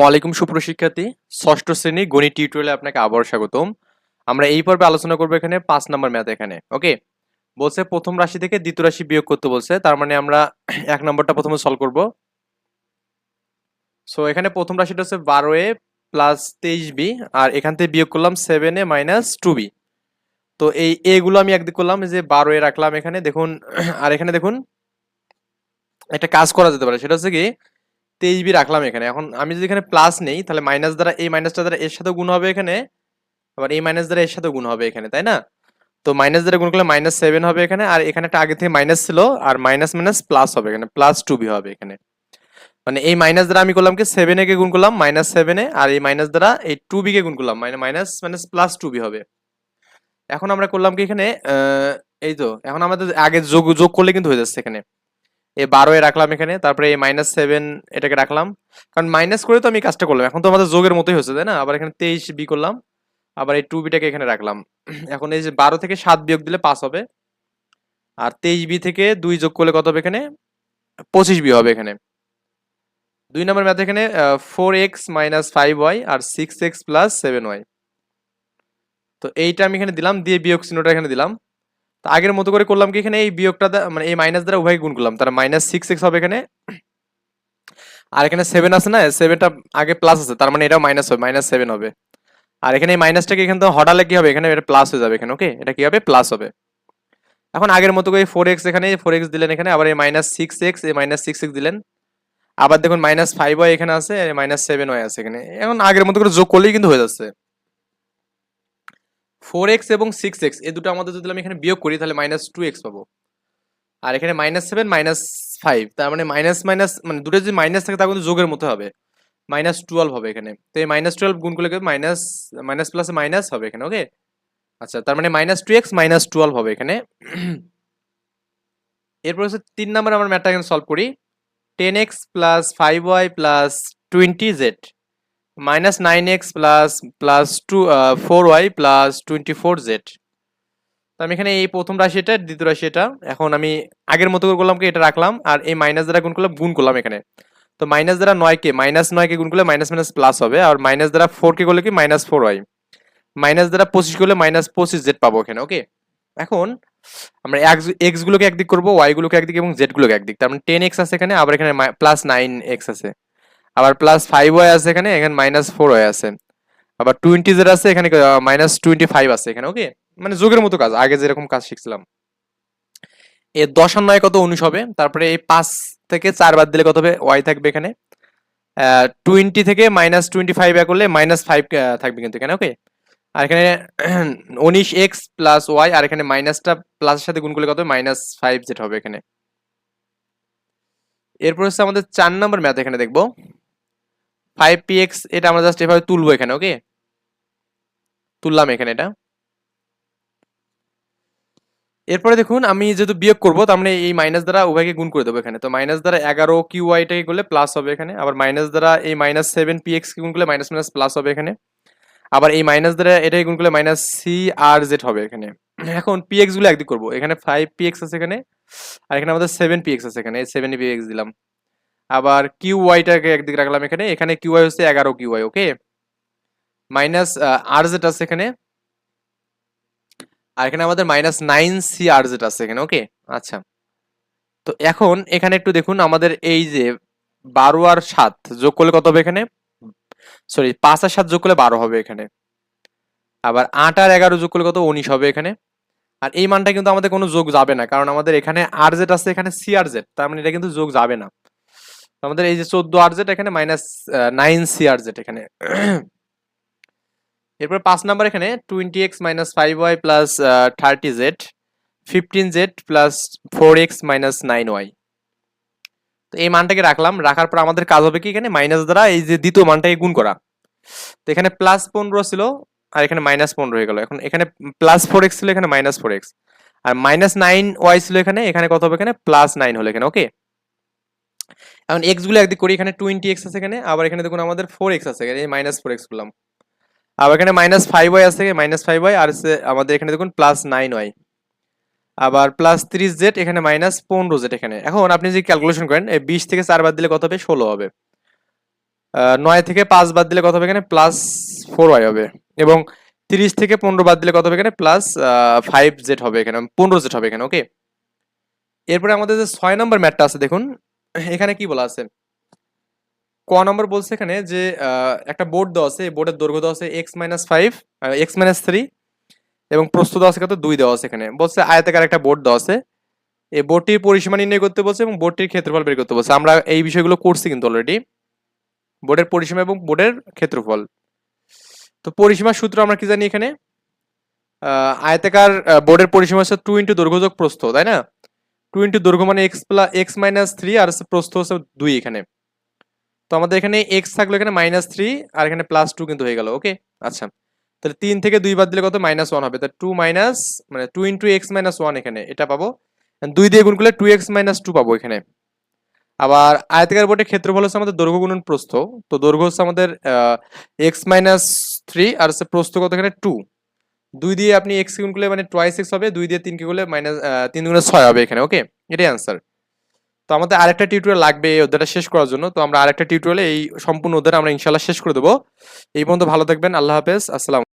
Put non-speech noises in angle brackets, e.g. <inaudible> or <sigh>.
আসসালামু আলাইকুম সুপ্রশিক্ষার্থী ষষ্ঠ শ্রেণি গণিত টিউটোরিয়ালে আপনাকে আবার স্বাগতম। আমরা এই পর্বে আলোচনা করব এখানে পাঁচ নম্বর ম্যাথ এখানে, ওকে? বলছে প্রথম রাশি থেকে দ্বিতীয় রাশি বিয়োগ করতে বলছে, তার মানে আমরা <clears throat> এক নম্বরটা প্রথমে সলভ করব। সো এখানে প্রথম রাশিটা হচ্ছে বারো এ প্লাস তেইশ বি আর এখান থেকে বিয়োগ করলাম seven A minus two B তো এই এগুলো আমি একদিক করলাম যে বারো এ রাখলাম এখানে, দেখুন, <clears throat> আর এখানে দেখুন, একটা কাজ করা যেতে পারে, সেটা হচ্ছে কি তেইশ বি রাখলাম এখানে। এখন আমি যদি এখানে প্লাস নেই, তাহলে মাইনাস দ্বারা, এই মাইনাসটা দ্বারা এর সাথে গুণ হবে এখানে, আবার এই মাইনাস দ্বারা এর সাথে গুণ হবে এখানে, তাই না? তো মাইনাস দ্বারা গুণ করলে মাইনাস সেভেন হবে এখানে, আর এখানে একটা আগে থেকে মাইনাস ছিল, আর মাইনাস মাইনাস প্লাস হবে এখানে প্লাস টু বি হবে এখানে। মানে এই মাইনাস দ্বারা আমি করলাম কি সেভেন কে গুণ করলাম মাইনাস সেভেনে আর এই মাইনাস দ্বারা এই টু বি কে গুণ করলাম মানে minus minus plus two B হবে। এখন আমরা করলাম কি এখানে এই তো, এখন আমাদের আগে যোগ যোগ করলে কিন্তু হয়ে যাচ্ছে এখানে। এ রাখলাম এখানে, তারপরে এই মাইনাস সেভেন এটাকে রাখলাম। কারণ মাইনাস করে তো আমি কাজটা করলাম। এখন তো আমাদের যোগের মতোই হচ্ছে তাই না? আবার এখানে তেইশ বি করলাম, আবার এই টু বিটাকে এখানে রাখলাম। <clears throat> এখন এই যে বারো থেকে সাত বিয়োগ দিলে পাঁচ হবে, আর তেইশ বি থেকে দুই যোগ করলে কত হবে এখানে? পঁচিশ বি হবে এখানে। দুই নম্বর ম্যাথ এখানে four X minus five Y আর six X plus seven Y তো এইটা আমি এখানে দিলাম, দিয়ে বিয়োগ চিহ্নটা এখানে দিলাম। তো আগের মতো করে করলাম কি এখানে? এই বিয়োগটা মানে এই মাইনাস দ্বারা উভয় গুণ করলাম। তার মাইনাস সিক্স এক্স হবে এখানে। আর এখানে সেভেন আছে না? সেভেনটা আগে প্লাস আছে, তার মানে এটাও মাইনাস হবে মাইনাস সেভেন হবে। আর এখানে এই মাইনাসটাকে এখানে তো হটালে কি হবে? এখানে এটা প্লাস হয়ে যাবে এখানে ওকে এটা কি হবে? প্লাস হবে। এখন আগের মতো করে ফোর এক্স এখানে ফোর এক্স দিলেন এখানে, আবার এই মাইনাস সিক্স এক্স এই মাইনাস সিক্স এক্স দিলেন। আবার দেখুন মাইনাস ফাইভ ওয়াই এখানে আছে মাইনাস সেভেন ওয়াই আছে এখানে। এখন আগের মতো করে যোগ করলেই কিন্তু হয়ে যাচ্ছে। ফোর এক্স এবং সিক্স এক্স, এই দুটো আমাদের যদি আমি এখানে বিয়োগ করি, তাহলে মাইনাস টু এক্স পাবো। আর এখানে মাইনাস সেভেন মাইনাস ফাইভ তার মানে মাইনাস মাইনাস মানে দুটো যদি মাইনাস থাকে তা কিন্তু যোগের মতো হবে। মাইনাস টুয়েলভ হবে এখানে। তো এই মাইনাস টুয়েলভ গুণ করলে মাইনাস মাইনাস প্লাস মাইনাস হবে এখানে ওকে আচ্ছা তার মানে minus two X minus twelve হবে এখানে। এরপর হচ্ছে তিন নাম্বার আমার ম্যাথটা এখানে সলভ করি। Ten X plus five Y plus twenty Z minus nine X plus plus two four Y plus twenty four Z তো আমি এখানে এই প্রথম রাশি এটা দ্বিতীয় রাশি এটা এখন আমি আগের মতো করে করলাম কি, এটা রাখলাম, আর এই মাইনাস দ্বারা গুণ করলাম গুণ করলাম এখানে। তো মাইনাস দ্বারা নয়কে মাইনাস নয়কে গুণ করলে মাইনাস মাইনাস প্লাস হবে, আর মাইনাস দ্বারা ফোরকে করলে কি মাইনাস ফোর ওয়াই মাইনাস দ্বারা পঁচিশ করলে মাইনাস পঁচিশ জেড পাবো এখানে ওকে এখন আমরা এক্স গুলোকে একদিক করব ওয়াই গুলোকে একদিক এবং জেড গুলোকে একদিক। তার মানে টেন এক্স আছে এখানে, আবার এখানে প্লাস নাইন এক্স আছে। আবার প্লাস ফাইভ ওয়াই আছে এখানে এখানে মাইনাস ফোর ওয়াই আছে। আবার টোয়েন্টি জেড আছে, এখানে মাইনাস টোয়েন্টি ফাইভ আছে এখানে ওকে মানে যোগের মতো কাজ, আগে যেরকম কাজ শিখছিলাম। এ দশ আর নয় কত? উনিশ হবে। তারপরে এই পাঁচ থেকে চার বাদ দিলে কত হবে? ওয়াই থাকবে এখানে। টোয়েন্টি থেকে মাইনাস টোয়েন্টি ফাইভ এ করলে মাইনাস ফাইভ থাকবে কিন্তু এখানে ওকে আর এখানে <clears throat> উনিশ এক্স প্লাস ওয়াই আর এখানে মাইনাসটা প্লাসের সাথে গুণ করলে কত মাইনাস ফাইভ যেটা হবে এখানে। এরপর হচ্ছে আমাদের চার নম্বর ম্যাথ এখানে দেখব। ফাইভ পি এক্স এটা আমরা জাস্ট এভাবে তুলবো এখানে ওকে তুললাম এখানে এটা। এরপরে দেখুন, আমি যেহেতু বিয়োগ করব, তার মানে এই মাইনাস দ্বারা উভয়কে গুণ করে দেবো এখানে। তো মাইনাস দ্বারা এগারো কিউ ওয়াইটাকে করলে প্লাস হবে এখানে, আবার মাইনাস দ্বারা এই মাইনাস সেভেন পি এক্স গুণ করলে মাইনাস মাইনাস প্লাস হবে এখানে। আবার এই মাইনাস দ্বারা এটাকে গুণ করলে মাইনাস সি আর জেড হবে এখানে। এখন পি এক্সগুলো একদিক করব, এখানে ফাইভ পি এক্স আছে এখানে, আর এখানে আমাদের সেভেন পি এক্স আছে এখানে সেভেন পি এক্স দিলাম। আবার কিউ ওয়াইটাকে একদিকে রাখলাম এখানে এখানে কিউ ওয়াই হচ্ছে এগারো কিউ ওয়াই ওকে মাইনাস আর জেড আছে এখানে। আর এখানে আমাদের মাইনাস নাইন সি আর জেড আছে এখানে ওকে আচ্ছা। তো এখন এখানে একটু দেখুন, আমাদের এই যে বারো আর সাত যোগ করলে কত হবে এখানে? সরি পাঁচ আর সাত যোগ করলে বারো হবে এখানে। আবার আট আর এগারো যোগ করলে কত? উনিশ হবে এখানে। আর এই মানটা কিন্তু আমাদের কোনো যোগ যাবে না, কারণ আমাদের এখানে আর জেড আছে, এখানে সি আর জেড তার মানে এটা কিন্তু যোগ যাবে না। আমাদের এই যে চোদ্দ আর জেড এখানে মাইনাস নাইন সি আর জেড এখানে। <clears throat> এরপর পাঁচ নাম্বার এখানে twenty X minus five Y plus thirty Z fifteen Z plus four X minus nine Y তো এই মানটাকে রাখলাম, রাখার পর আমাদের কাজ হবে কি এখানে? মাইনাস দ্বারা এই যে দ্বিতীয় মানটাকে গুণ করা। তো এখানে প্লাস পনেরো ছিল, আর এখানে মাইনাস পনেরো হয়ে গেল। এখন এখানে প্লাস ফোর এক্স ছিল, এখানে মাইনাস ফোর এক্স আর মাইনাস নাইন ওয়াই ছিল এখানে এখানে কত হবে এখানে? প্লাস নাইন হলো এখানে ওকে এখন এক্সগুলো একদিক করি, এখানে টোয়েন্টি এক্স আছে এখানে, আবার এখানে দেখুন আমাদের ফোর এক্স আছে এখানে মাইনাস ফোর এক্স করলাম। আবার এখানে মাইনাস ফাইভ ওয়াই আছে মাইনাস ফাইভ ওয়াই আর আমাদের এখানে দেখুন প্লাস নাইন ওয়াই আবার প্লাস ত্রিশ জেড এখানে মাইনাস পনেরো জেড এখানে। এখন আপনি যদি ক্যালকুলেশন করেন বিশ থেকে চার বাদ দিলে কত হবে? ষোলো হবে। নয় থেকে পাঁচ বাদ দিলে কত হবে এখানে? প্লাস ফোর ওয়াই হবে। এবং তিরিশ থেকে পনেরো বাদ দিলে কত হবে এখানে? প্লাস ফাইভ জেড হবে এখানে, পনেরো জেড হবে এখানে ওকে এরপরে আমাদের যে ছয় নম্বর ম্যাটটা আছে, দেখুন এখানে কি বলা আছে? ক নম্বর বলছে এখানে যে একটা বোর্ড দেওয়া আছে বোর্ডের দৈর্ঘ্য দেওয়া আছে x minus five x minus three এবং প্রস্থ দেওয়া আছে কত? দুই দেওয়া আছে এখানে। বলছে আয়তাকার একটা বোর্ড দেওয়া আছে। এই বোর্ডটির পরিসীমা নির্ণয় করতে বলছে এবং বোর্ডটির ক্ষেত্রফল বের করতে বলছে। আমরা এই বিষয়গুলো করছি কিন্তু অলরেডি বোর্ডের পরিসীমা এবং বোর্ডের ক্ষেত্রফল। তো পরিসীমার সূত্র আমরা কি জানি এখানে? আয়তাকার বোর্ডের পরিসীমা হচ্ছে টু ইন্টু দৈর্ঘ্য প্রস্থ, তাই না? টু ইন্টু দৈর্ঘ্য মানে x plus x minus three আর প্রস্থ হচ্ছে দুই এখানে। তো আমাদের এখানে এক্স থাকল এখানে মাইনাস থ্রি আর এখানে প্লাস টু কিন্তু হয়ে গেল, ওকে? আচ্ছা। তাহলে তিন থেকে দুই বাদ দিলে কত? মাইনাস ওয়ান হবে। তাহলে টু মাইনাস মানে two into x minus one এখানে, এটা পাবো। দুই দিয়ে গুণ করলে টু এক্স মাইনাস টু পাবো এখানে। আবার আয়তাকার বোর্ডের ক্ষেত্রফল হচ্ছে আমাদের দৈর্ঘ্য গুণন প্রস্থ। তো দৈর্ঘ্য হচ্ছে আমাদের এক্স মাইনাস থ্রি আর হচ্ছে প্রস্থ কত এখানে? টু। দুই দিয়ে আপনি এক্স গুণ করলে মানে টোয়াইস এক্স হবে, দুই দিয়ে তিনকে করলে মাইনাস তিন গুণে ছয় হবে এখানে ওকে এটাই আনসার তো আমাদের আরেকটা টিউটোরিয়াল লাগবে এই অধ্যায়টা শেষ করার জন্য। তো আমরা আরেকটা টিউটোরিয়ালে এই সম্পূর্ণ অধ্যায়টা আমরা ইনশাল্লাহ শেষ করে দেবো। এই পর্যন্ত ভালো থাকবেন, আল্লাহ হাফেজ, আসসালাম